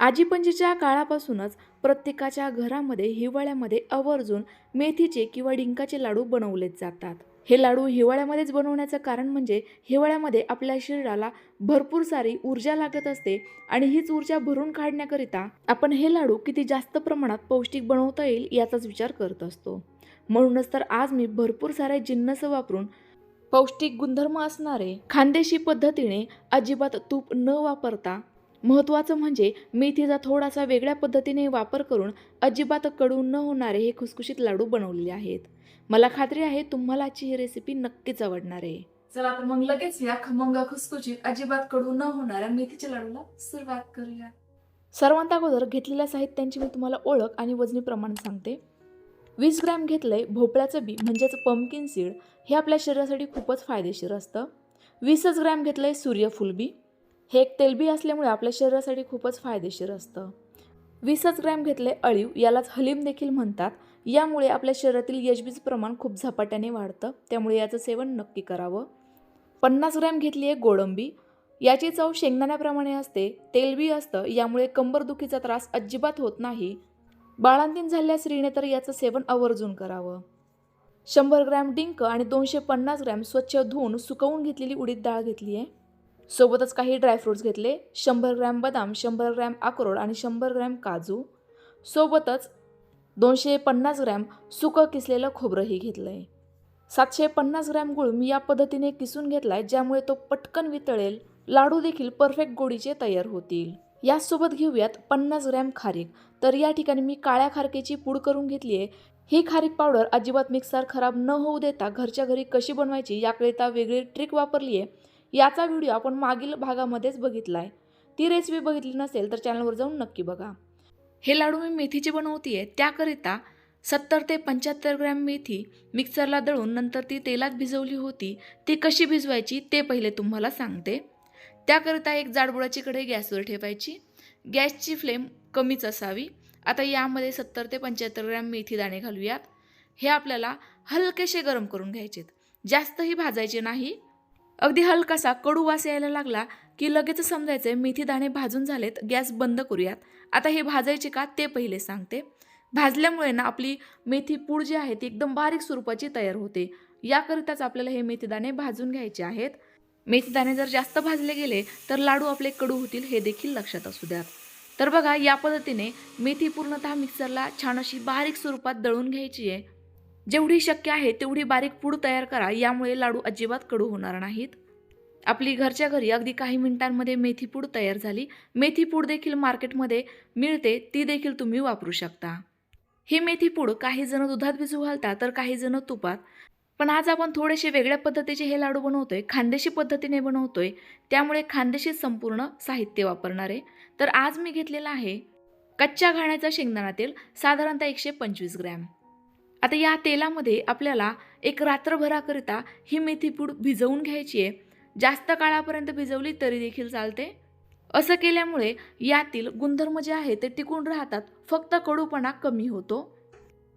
आजीपंजीच्या काळापासूनच प्रत्येकाच्या घरामध्ये हिवाळ्यामध्ये आवर्जून मेथीचे किंवा डिंकाचे लाडू बनवलेच जातात. हे लाडू हिवाळ्यामध्येच बनवण्याचं कारण म्हणजे हिवाळ्यामध्ये आपल्या शरीराला भरपूर सारी ऊर्जा लागत असते आणि हीच ऊर्जा भरून काढण्याकरिता आपण हे लाडू किती जास्त प्रमाणात पौष्टिक बनवता येईल याचाच विचार करत असतो. म्हणूनच तर आज मी भरपूर सारे जिन्नस वापरून पौष्टिक गुणधर्म असणारे खानदेशी पद्धतीने अजिबात तूप न वापरता महत्त्वाचं म्हणजे मेथीचा थोडासा वेगळ्या पद्धतीने वापर करून अजिबात कडू न होणारे हे खुसखुशीत लाडू बनवलेले आहेत. मला खात्री आहे तुम्हाला आजची ही रेसिपी नक्कीच आवडणार आहे. चला तर मग लगेच या खमंग खुसखुशीत अजिबात कडू न होणाऱ्या मेथीच्या लाडूला सुरुवात करूया. सर्वांत अगोदर घेतलेल्या साहित्यांची मी तुम्हाला ओळख आणि वजनी प्रमाण सांगते. वीस ग्रॅम घेतलंय भोपळ्याचं बी म्हणजेच पंपकिन सीड हे आपल्या शरीरासाठी खूपच फायदेशीर असतं. वीसच ग्रॅम घेतलंय सूर्यफूल बी. हे एक तेलबी असल्यामुळे आपल्या शरीरासाठी खूपच फायदेशीर असतं. वीसच ग्रॅम घेतले अळीव यालाच हलीम देखील म्हणतात. यामुळे आपल्या शरीरातील यशबीचं प्रमाण खूप झपाट्याने वाढतं त्यामुळे याचं सेवन नक्की करावं. पन्नास ग्रॅम घेतली आहे गोडंबी. याची चव शेंगदाण्याप्रमाणे असते तेलबी असतं यामुळे कंबरदुखीचा त्रास अजिबात होत नाही. बाळांतीन झालेल्या स्त्रीने तर याचं सेवन आवर्जून करावं. शंभर ग्रॅम डिंक आणि दोनशे पन्नास ग्रॅम स्वच्छ धुवून सुकवून घेतलेली उडीद डाळ घेतली आहे. सोबतच काही ड्रायफ्रूट्स घेतले. शंभर ग्रॅम बदाम शंभर ग्रॅम अक्रोड आणि शंभर ग्रॅम काजू. सोबतच दोनशे पन्नास ग्रॅम सुकं किसलेलं खोबरंही घेतलं आहे सातशे पन्नास ग्रॅम गुळ मी या पद्धतीने किसून घेतला आहे ज्यामुळे तो पटकन वितळेल. लाडू देखील परफेक्ट गोडीचे तयार होतील. याचसोबत घेऊयात पन्नास ग्रॅम खारीक. तर या ठिकाणी मी काळ्या खारकेची पूड करून घेतली आहे. ही खारीक पावडर अजिबात मिक्सर खराब न होऊ देता घरच्या घरी कशी बनवायची याकरिता वेगळी ट्रिक वापरली आहे. याचा व्हिडिओ आपण मागील भागामध्येच बघितला आहे ती रेसिपी बघितली नसेल तर चॅनलवर जाऊन नक्की बघा. हे लाडू मी मेथीचे बनवते आहे त्याकरिता सत्तर ते पंच्याहत्तर ग्रॅम मेथी मिक्सरला दळून नंतर ती तेलात भिजवली होती. ती कशी भिजवायची ते पहिले तुम्हाला सांगते. त्याकरिता एक जाडबुडाची कढई गॅसवर ठेवायची. गॅसची फ्लेम कमीच असावी. आता यामध्ये सत्तर ते पंच्याहत्तर ग्रॅम मेथी दाणे घालूयात. हे आपल्याला हलकेसे गरम करून घ्यायचेत. जास्तही भाजायचे नाही. अगदी हलकासा कडू वास यायला लागला की लगेच समजायचं मेथी दाणे भाजून झालेत गॅस बंद करूयात. आता हे भाजायचे का ते पहिले सांगते. भाजल्यामुळे ना आपली मेथी पूड जी आहे ती एकदम बारीक स्वरूपाची तयार होते. याकरिताच आपल्याला हे मेथीदाणे भाजून घ्यायचे आहेत. मेथीदाणे जर जास्त भाजले गेले तर लाडू आपले कडू होतील हे देखील लक्षात असू द्यात. तर बघा या पद्धतीने मेथी पूर्णतः मिक्सरला छान अशी बारीक स्वरूपात दळून घ्यायची आहे. जेवढी शक्य आहे तेवढी बारीक पूड तयार करा. यामुळे लाडू अजिबात कडू होणार नाहीत. आपली घरच्या घरी अगदी काही मिनिटांमध्ये मेथी पूड तयार झाली. मेथी पूड देखील मार्केटमध्ये मिळते ती देखील तुम्ही वापरू शकता. ही मेथी पूड काही जण दुधात भिजू घालतात तर काही जण तुपात. पण आज आपण थोडेसे वेगळ्या पद्धतीचे हे लाडू बनवतोय खानदेशी पद्धतीने बनवतोय. त्यामुळे खानदेशी संपूर्ण साहित्य वापरणार. आहे तर आज मी घेतलेलं आहे कच्च्या घाण्याचं शेंगदाणा तेल साधारणतः एकशे पंचवीस ग्रॅम. आता या तेलामध्ये आपल्याला एक रात्रभराकरिता ही मेथी पूड भिजवून घ्यायची आहे. जास्त काळापर्यंत भिजवली तरी देखील चालते. असं केल्यामुळे यातील गुणधर्म जे आहे ते टिकून राहतात फक्त कडूपणा कमी होतो.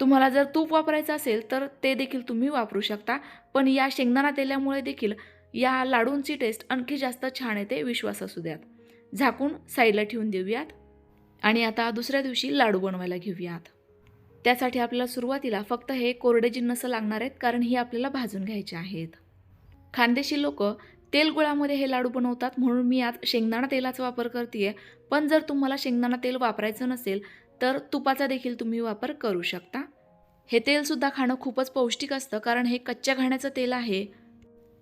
तुम्हाला जर तूप वापरायचं असेल तर ते देखील तुम्ही वापरू शकता पण या शेंगदाणा तेलामुळे देखील या लाडूंची टेस्ट आणखी जास्त छान येते विश्वास असू द्यात. झाकून साईडला ठेवून देऊयात. आणि आता दुसऱ्या दिवशी लाडू बनवायला घेऊयात. त्यासाठी आपल्याला सुरुवातीला फक्त हे कोरडे जिन्नस लागणार आहेत कारण ही आपल्याला भाजून घ्यायचे आहेत. खानदेशी लोक तेल गुळामध्ये हे लाडू बनवतात म्हणून मी आज शेंगदाणा तेलाचा वापर करते पण जर तुम्हाला शेंगदाणा तेल वापरायचं नसेल तर तुपाचा देखील तुम्ही वापर करू शकता. हे तेलसुद्धा खाणं खूपच पौष्टिक असतं कारण हे कच्च्या घाण्याचं तेल आहे.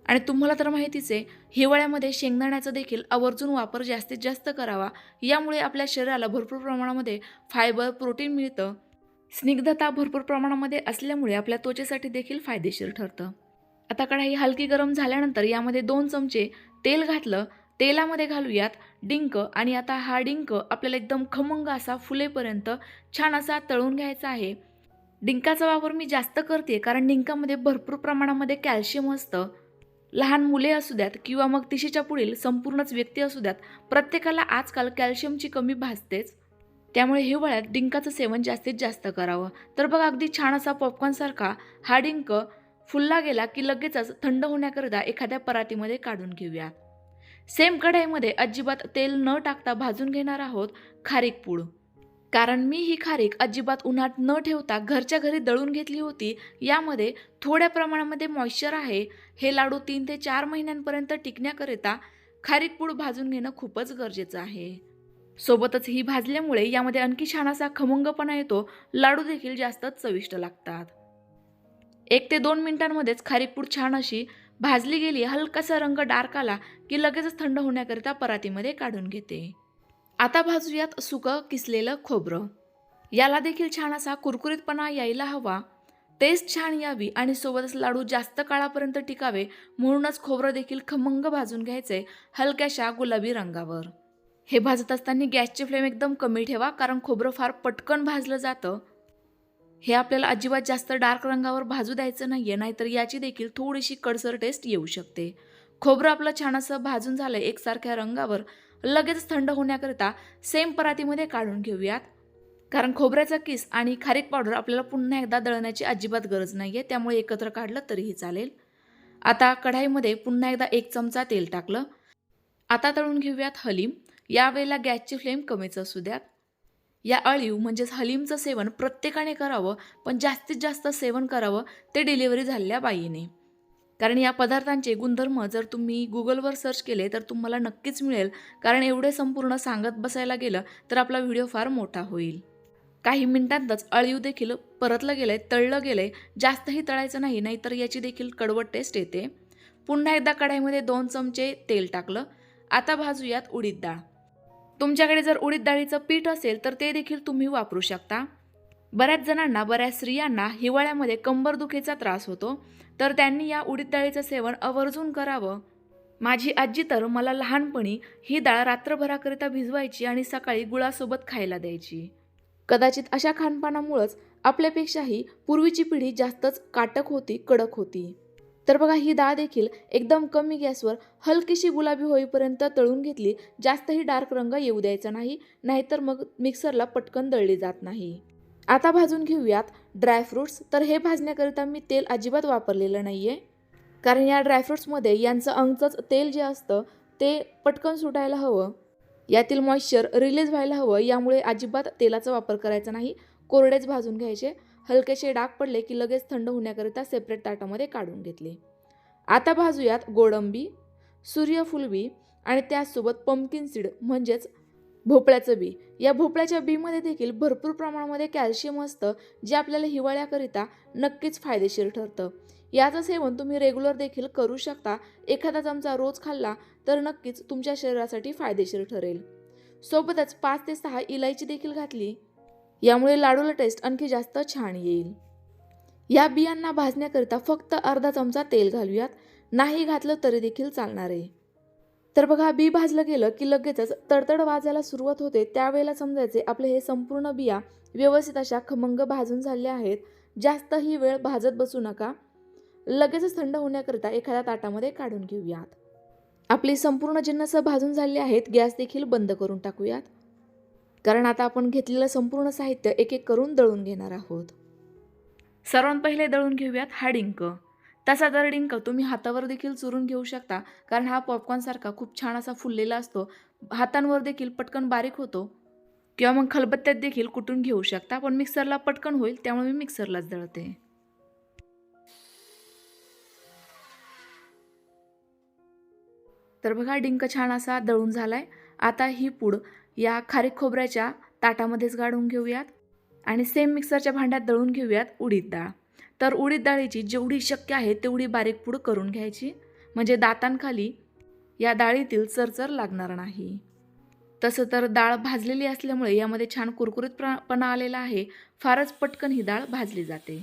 आणि तुम्हाला तर माहितीच आहे हिवाळ्यामध्ये शेंगदाण्याचा देखील आवर्जून वापर जास्तीत जास्त करावा. यामुळे आपल्या शरीराला भरपूर प्रमाणामध्ये फायबर प्रोटीन मिळतं. स्निग्धता भरपूर प्रमाणामध्ये असल्यामुळे आपल्या त्वचेसाठी देखील फायदेशीर ठरतं. आता कढाई हलकी गरम झाल्यानंतर यामध्ये दोन चमचे तेल घातलं तेलामध्ये घालूयात डिंक आणि आता हा डिंक आपल्याला एकदम खमंग असा फुलेपर्यंत छान असा तळून घ्यायचा आहे. डिंकाचा वापर मी जास्त करते कारण डिंकामध्ये भरपूर प्रमाणामध्ये कॅल्शियम असतं. लहान मुले असू द्यात किंवा मग तिशीच्या पुढील संपूर्णच व्यक्ती असू द्यात प्रत्येकाला आजकाल कॅल्शियमची कमी भासतेच. त्यामुळे हिवाळ्यात डिंकाचं सेवन जास्तीत जास्त करावं. तर बघा अगदी छान असा पॉपकॉर्नसारखा हा डिंक फुलला गेला की लगेचच थंड होण्याकरिता एखाद्या परातीमध्ये काढून घेऊया. सेम कढईमध्ये अजिबात तेल न टाकता भाजून घेणार आहोत खारीक पूड. कारण मी ही खारीक अजिबात उन्हात न ठेवता घरच्या घरी दळून घेतली होती. यामध्ये थोड्या प्रमाणामध्ये मॉइश्चर आहे. हे लाडू तीन ते चार महिन्यांपर्यंत टिकण्याकरिता खारीक पूड भाजून घेणं खूपच गरजेचं आहे. सोबतच ही भाजल्यामुळे यामध्ये आणखी छान असा खमंगपणा येतो लाडू देखील जास्त चविष्ट लागतात. एक ते दोन मिनिटांमध्येच खारीकपूट छान अशी भाजली गेली हलकासा रंग डार्क आला की लगेचच थंड होण्याकरिता परातीमध्ये काढून घेते. आता भाजूयात सुकं किसलेलं खोबरं. याला देखील छान असा कुरकुरीतपणा यायला हवा. टेस्ट छान यावी आणि सोबतच लाडू जास्त काळापर्यंत टिकावे म्हणूनच खोबरं देखील खमंग भाजून घ्यायचे हलक्याशा गुलाबी रंगावर. हे भाजत असताना गॅसची फ्लेम एकदम कमी ठेवा कारण खोबरं फार पटकन भाजलं जातं. हे आपल्याला अजिबात जास्त डार्क रंगावर भाजू द्यायचं नाही आहे नाहीतर याची देखील थोडीशी कडसर टेस्ट येऊ शकते. खोबरं आपलं छान असं भाजून झालं एकसारख्या रंगावर लगेच थंड होण्याकरिता सेम परातीमध्ये काढून घेऊयात. कारण खोबऱ्याचा किस आणि खारीक पावडर आपल्याला पुन्हा एकदा दळण्याची अजिबात गरज नाही आहे त्यामुळे एकत्र काढलं तरीही चालेल. आता कढाईमध्ये पुन्हा एकदा एक चमचा तेल टाकलं. आता तळून घेऊयात हलीम. यावेळेला गॅसची फ्लेम कमीच असू द्यात या अळीव म्हणजेच हलीमचं सेवन प्रत्येकाने करावं पण जास्तीत जास्त सेवन करावं ते डिलिव्हरी झालेल्या बाईने. कारण या पदार्थांचे गुणधर्म जर तुम्ही गुगलवर सर्च केले तर तुम्हाला नक्कीच मिळेल. कारण एवढे संपूर्ण सांगत बसायला गेलं तर आपला व्हिडिओ फार मोठा होईल. काही मिनिटांतच अळीव देखील परतलं गेलंय तळलं गेलंय. जास्तही तळायचं नाही नाहीतर याची देखील कडवट टेस्ट येते. पुन्हा एकदा कढाईमध्ये दोन चमचे तेल टाकलं. आता भाजूयात उडीद डाळ. तुमच्याकडे जर उडीद डाळीचं पीठ असेल तर ते देखील तुम्ही वापरू शकता. बऱ्याच जणांना बऱ्याच स्त्रियांना हिवाळ्यामध्ये कंबरदुखीचा त्रास होतो. तर त्यांनी या उडीद डाळीचं सेवन आवर्जून करावं. माझी आजी तर मला लहानपणी ही डाळ रात्रभराकरिता भिजवायची आणि सकाळी गुळासोबत खायला द्यायची. कदाचित अशा खानपानामुळंच आपल्यापेक्षाही पूर्वीची पिढी जास्तच काटक होती कडक होती. तर बघा ही डाळ देखील एकदम कमी गॅसवर हलकीशी गुलाबी होईपर्यंत तळून घेतली. जास्तही डार्क रंग येऊ द्यायचा नाही नाहीतर मग मिक्सरला पटकन दळली जात नाही. आता भाजून घेऊयात ड्रायफ्रूट्स तर हे भाजण्याकरिता मी तेल अजिबात वापरलेलं नाही आहे कारण या ड्रायफ्रूट्समध्ये यांचं अंगचंच तेल जे असतं ते पटकन सुटायला हवं. यातील मॉइश्चर रिलीज व्हायला हवं यामुळे अजिबात तेलाचा वापर करायचा नाही. कोरडेच भाजून घ्यायचे. हलकेसे डाग पडले की लगेच थंड होण्याकरिता सेपरेट ताटामध्ये काढून घेतले. आता भाजूयात गोडंबी सूर्यफुलबी आणि त्याचसोबत पंपकिन सीड म्हणजेच भोपळ्याचं बी. या भोपळ्याच्या बीमध्ये देखील भरपूर प्रमाणामध्ये कॅल्शियम असतं जे आपल्याला हिवाळ्याकरिता नक्कीच फायदेशीर ठरतं. याचं सेवन तुम्ही रेग्युलर देखील करू शकता. एखादा चमचा रोज खाल्ला तर नक्कीच तुमच्या शरीरासाठी फायदेशीर ठरेल. सोबतच पाच ते सहा इलायची देखील घातली. यामुळे लाडूला टेस्ट आणखी जास्त छान येईल. या बियांना भाजण्याकरिता फक्त अर्धा चमचा तेल घालूयात. नाही घातलं तरी देखील चालणार आहे. तर बघा बी भाजलं गेलं की लगेचच तडतड वाजायला सुरुवात होते. त्यावेळेला समजायचे आपले हे संपूर्ण बिया व्यवस्थित अशा खमंग भाजून झाल्या आहेत. जास्तही वेळ भाजत बसू नका. लगेचच थंड होण्याकरिता एखाद्या ताटामध्ये काढून घेऊयात. आपली संपूर्ण जिन्नस भाजून झाली आहेत गॅस देखील बंद करून टाकूयात. कारण आता आपण घेतलेलं संपूर्ण साहित्य एक एक करून दळून घेणार आहोत. सर्वात पहिले दळून घेऊयात हा डिंक. तसा जर डिंक तुम्ही हातावर देखील चुरून घेऊ शकता कारण हा पॉपकॉर्नसारखा खूप छान असा फुललेला असतो. हातांवर देखील पटकन बारीक होतो. किंवा मग खलबत्त्यात देखील कुटून घेऊ शकता पण मिक्सरला पटकन होईल त्यामुळे मी मिक्सरलाच दळते. तर बघा डिंक छान असा दळून झालाय. आता ही पूड या खारीक खोबऱ्याच्या ताटामध्येच गाळून घेऊयात आणि सेम मिक्सरच्या भांड्यात दळून घेऊयात उडीद डाळ. तर उडीद डाळीची जेवढी शक्य आहे तेवढी बारीक पूड करून घ्यायची. म्हणजे दातांखाली या डाळीतील चरचर लागणार नाही. तसं तर डाळ भाजलेली असल्यामुळे यामध्ये छान कुरकुरीतपणा आलेला आहे. फारच पटकन ही डाळ भाजली जाते.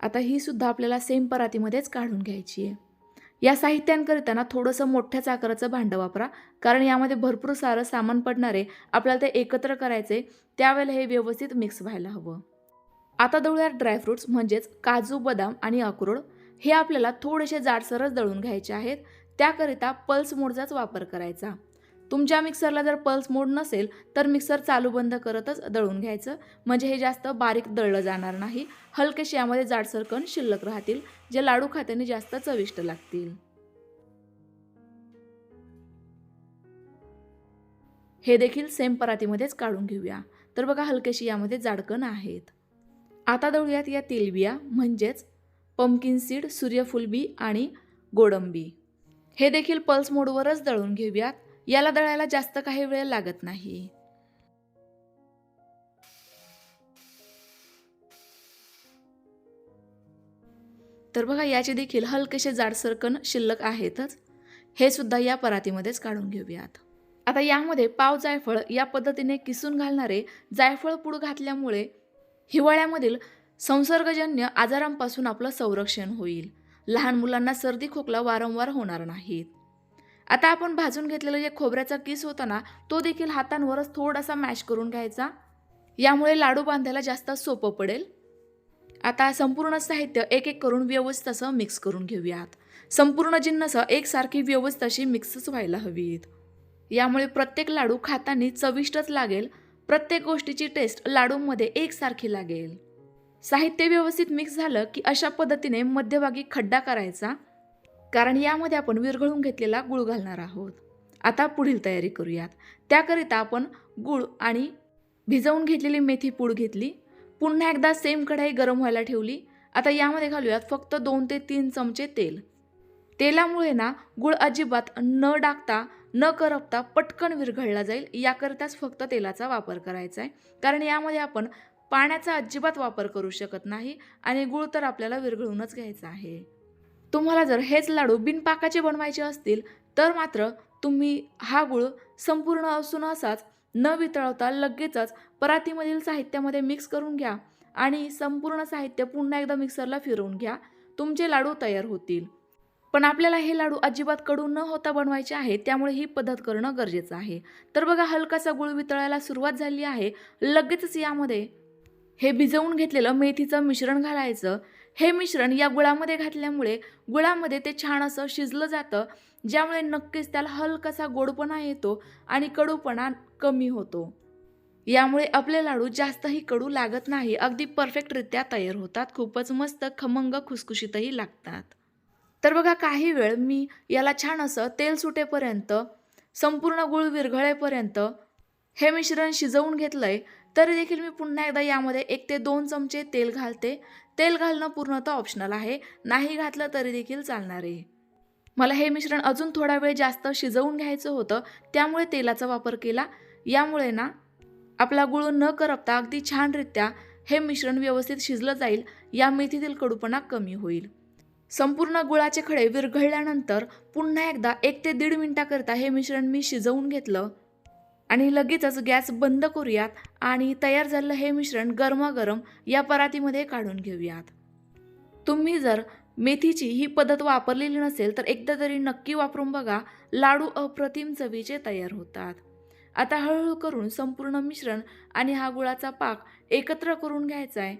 आता ही सुद्धा आपल्याला सेम परातीमध्येच काढून घ्यायची आहे. या साहित्यांकरिता ना थोडंसं मोठ्याच आकाराचं भांडं वापरा. कारण यामध्ये भरपूर सारं सामान पडणारे आपल्याला ते एकत्र करायचे त्यावेळेला हे व्यवस्थित मिक्स व्हायला हवं. आता दळूया ड्रायफ्रूट्स म्हणजेच काजू बदाम आणि अक्रोड हे आपल्याला थोडेसे जाडसरच दळून घ्यायचे आहेत. त्याकरिता पल्स मोडचाच वापर करायचा. तुमच्या मिक्सरला जर पल्स मोड नसेल तर मिक्सर चालू बंद करतच दळून घ्यायचं. म्हणजे हे जास्त बारीक दळलं जाणार नाही. हलकेशी यामध्ये जाडसर कण शिल्लक राहतील जे लाडू खात्याने जास्त चविष्ट लागतील. हे देखील सेम परातीमध्येच काढून घेऊया. तर बघा हलकेशी यामध्ये जाडकण आहेत. आता दळूयात या तेलबिया म्हणजेच पंपकिन सीड सूर्यफुलबी आणि गोडंबी. हे देखील पल्स मोडवरच दळून घेऊयात. याला दळायला जास्त काही वेळ लागत नाही. तर बघा याचे देखील हलकेसे जाडसर कण शिल्लक आहेतच. हे सुद्धा या परातीमध्येच काढून घेऊयात. आता यामध्ये पाव जायफळ या पद्धतीने किसून घालणारे जायफळ पूड घातल्यामुळे हिवाळ्यामधील संसर्गजन्य आजारांपासून आपलं संरक्षण होईल. लहान मुलांना सर्दी खोकला वारंवार होणार नाहीत. आता आपण भाजून घेतलेलं जे खोबऱ्याचा किस होता ना तो देखील हातांवरच थोडासा मॅश करून घ्यायचा. यामुळे लाडू बांधायला जास्त सोपं पडेल. आता संपूर्ण साहित्य एक एक करून व्यवस्थित असं मिक्स करून घेऊयात. संपूर्ण जिन्नस एकसारखी व्यवस्थित अशी मिक्सच व्हायला हवीत. यामुळे प्रत्येक लाडू खाताना चविष्टच लागेल. प्रत्येक गोष्टीची टेस्ट लाडूमध्ये एकसारखी लागेल. साहित्य व्यवस्थित मिक्स झालं की अशा पद्धतीने मध्यभागी खड्डा करायचा. कारण यामध्ये आपण विरघळून घेतलेला गुळ घालणार आहोत. आता पुढील तयारी करूयात. त्याकरिता आपण गुळ आणि भिजवून घेतलेली मेथी पूड घेतली. पुन्हा एकदा सेम कढाई गरम व्हायला ठेवली. आता यामध्ये घालूयात फक्त दोन ते तीन चमचे तेल. तेलामुळे ना गुळ अजिबात न डाकता न करपता पटकन विरघळला जाईल. याकरिताच फक्त तेलाचा वापर करायचा आहे. कारण यामध्ये आपण पाण्याचा अजिबात वापर करू शकत नाही आणि गुळ तर आपल्याला विरघळूनच घ्यायचा आहे. तुम्हाला जर हेच लाडू बिनपाकाचे बनवायचे असतील तर मात्र तुम्ही हा गुळ संपूर्ण असून असाच न वितळवता लगेचच परातीमधील साहित्यामध्ये मिक्स करून घ्या आणि संपूर्ण साहित्य पुन्हा एकदा मिक्सरला फिरवून घ्या. तुमचे लाडू तयार होतील. पण आपल्याला हे लाडू अजिबात कडू न होता बनवायचे आहे त्यामुळे ही पद्धत करणं गरजेचं आहे. तर बघा हलकासा गुळ वितळायला सुरुवात झाली आहे. लगेचच यामध्ये हे भिजवून घेतलेलं मेथीचं मिश्रण घालायचं. हे मिश्रण या गुळामध्ये घातल्यामुळे गुळामध्ये ते छान असं शिजलं जातं ज्यामुळे नक्कीच त्याला हलकासा गोडपणा येतो आणि कडूपणा कमी होतो. यामुळे आपले लाडू जास्तही कडू लागत नाही अगदी परफेक्टरित्या तयार होतात खूपच मस्त खमंग खुसखुशीतही लागतात. तर बघा काही वेळ मी याला छान असं तेल सुटेपर्यंत संपूर्ण गुळ विरघळेपर्यंत हे मिश्रण शिजवून घेतलं आहे तरी देखील मी पुन्हा एकदा यामध्ये एक ते दोन चमचे तेल घालते. तेल घालणं पूर्णतः ऑप्शनल आहे. नाही घातलं तरी देखील चालणार आहे. मला हे मिश्रण अजून थोडा वेळ जास्त शिजवून घ्यायचं होतं त्यामुळे तेलाचा वापर केला. यामुळे ना आपला गुळ न करपता अगदी छानरित्या हे मिश्रण व्यवस्थित शिजलं जाईल. या मेथीतील कडूपणा कमी होईल. संपूर्ण गुळाचे खडे विरघळल्यानंतर पुन्हा एकदा एक ते दीड मिनटाकरता हे मिश्रण मी शिजवून घेतलं. आणि लगेचच गॅस बंद करूयात आणि तयार झालेलं हे मिश्रण गरमागरम या परातीमध्ये काढून घेऊयात. तुम्ही जर मेथीची ही पद्धत वापरलेली नसेल तर एकदा तरी नक्की वापरून बघा. लाडू अप्रतिम चवीचे तयार होतात. आता हळूहळू करून संपूर्ण मिश्रण आणि हा गुळाचा पाक एकत्र करून घ्यायचा आहे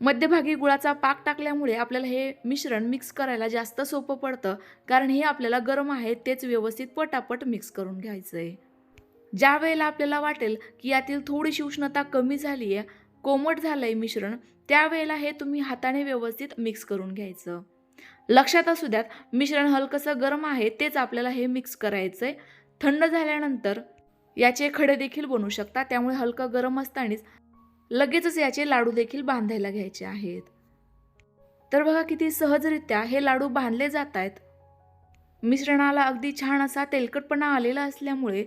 मध्यभागी गुळाचा पाक टाकल्यामुळे आपल्याला हे मिश्रण मिक्स करायला जास्त सोपं पडतं कारण हे आपल्याला गरम आहे तेच व्यवस्थित पटापट मिक्स करून घ्यायचं आहे ज्या वेळेला आपल्याला वाटेल की यातील थोडीशी उष्णता कमी झाली आहे कोमट झालं आहे मिश्रण त्यावेळेला हे तुम्ही हाताने व्यवस्थित मिक्स करून घ्यायचं. लक्षात असू द्यात मिश्रण हलकंसं गरम आहे तेच आपल्याला हे मिक्स करायचं आहे थंड झाल्यानंतर याचे खडे देखील बनू शकता त्यामुळे हलकं गरम असतानाच लगेचच याचे लाडू देखील बांधायला घ्यायचे आहेत. तर बघा किती सहजरित्या हे लाडू बांधले जात आहेत मिश्रणाला अगदी छान असा तेलकटपणा आलेला असल्यामुळे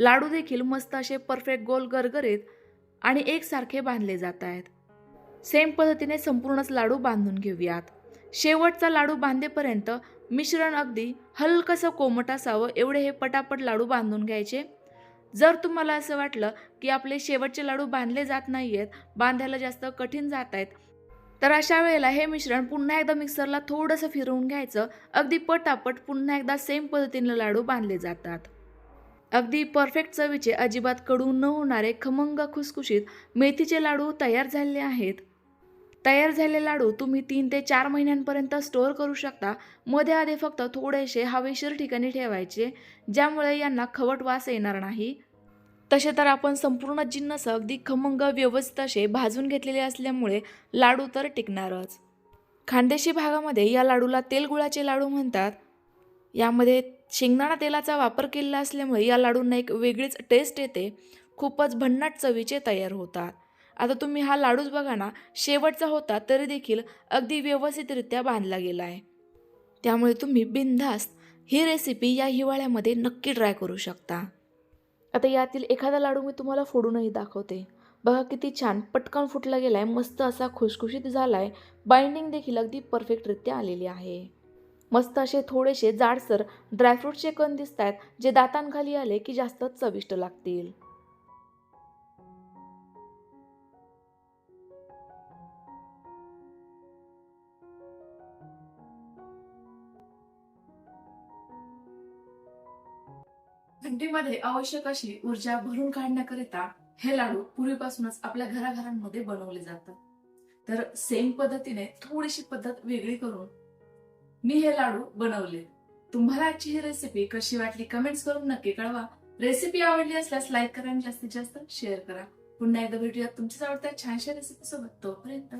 लाडू देखील मस्त असे परफेक्ट गोल गरगरीत आणि एकसारखे बांधले जात आहेत. सेम पद्धतीने संपूर्णच लाडू बांधून घेऊयात. शेवटचा लाडू बांधेपर्यंत मिश्रण अगदी हलकंसं कोमट असावं एवढे हे पटापट लाडू बांधून घ्यायचे. जर तुम्हाला असं वाटलं की आपले शेवटचे लाडू बांधले जात नाही आहेत बांधायला जास्त कठीण जात आहेत तर अशा वेळेला हे मिश्रण पुन्हा एकदा मिक्सरला थोडंसं फिरवून घ्यायचं. अगदी पटापट पुन्हा एकदा सेम पद्धतीने लाडू बांधले जातात. अगदी परफेक्ट चवीचे अजिबात कडू न होणारे खमंग खुसखुशीत मेथीचे लाडू तयार झालेले आहेत. तयार झालेले लाडू तुम्ही तीन ते चार महिन्यांपर्यंत स्टोअर करू शकता. मध्ये आधी फक्त थोडेसे हवेशीर ठिकाणी ठेवायचे ज्यामुळे यांना खवट वास येणार नाही. तसे तर आपण संपूर्ण जिन्नस अगदी खमंग व्यवस्थित असे भाजून घेतलेले असल्यामुळे लाडू तर टिकणारच. खानदेशी भागामध्ये या लाडूला तेलगुळाचे लाडू म्हणतात. यामध्ये शेंगदाणा तेलाचा वापर केलेला असल्यामुळे या लाडूंना एक वेगळीच टेस्ट येते. खूपच भन्नाट चवीचे तयार होतात. आता तुम्ही हा लाडूच बघा ना शेवटचा होता तरी देखील अगदी व्यवस्थितरित्या बांधला गेला आहे. त्यामुळे तुम्ही बिनधास्त ही रेसिपी या हिवाळ्यामध्ये नक्की ट्राय करू शकता. आता यातील एखादा लाडू मी तुम्हाला फोडूनही दाखवते. बघा किती छान पटकन फुटला गेला आहे मस्त असा खुशखुशीत झाला आहे बाइंडिंग देखील अगदी परफेक्टरित्या आलेली आहे. मस्त असे थोडेसे जाडसर ड्रायफ्रूटचे कण दिसत आहेत जे दातांखाली आले की जास्त चविष्ट लागतील. थंडीमध्ये आवश्यक अशी ऊर्जा भरून काढण्याकरिता हे लाडू पूर्वीपासूनच आपल्या घराघरांमध्ये बनवले जातात. तर सेम पद्धतीने थोडीशी पद्धत वेगळी करून मी हे लाडू बनवले. तुम्हाला आजची ही रेसिपी कशी वाटली कमेंट्स करून नक्की कळवा. रेसिपी आवडली असल्यास लाईक करा आणि जास्तीत जास्त शेअर करा. पुन्हा एकदा भेटूयात तुमच्याच आवडत्या छानशा रेसिपी सोबत. तोपर्यंत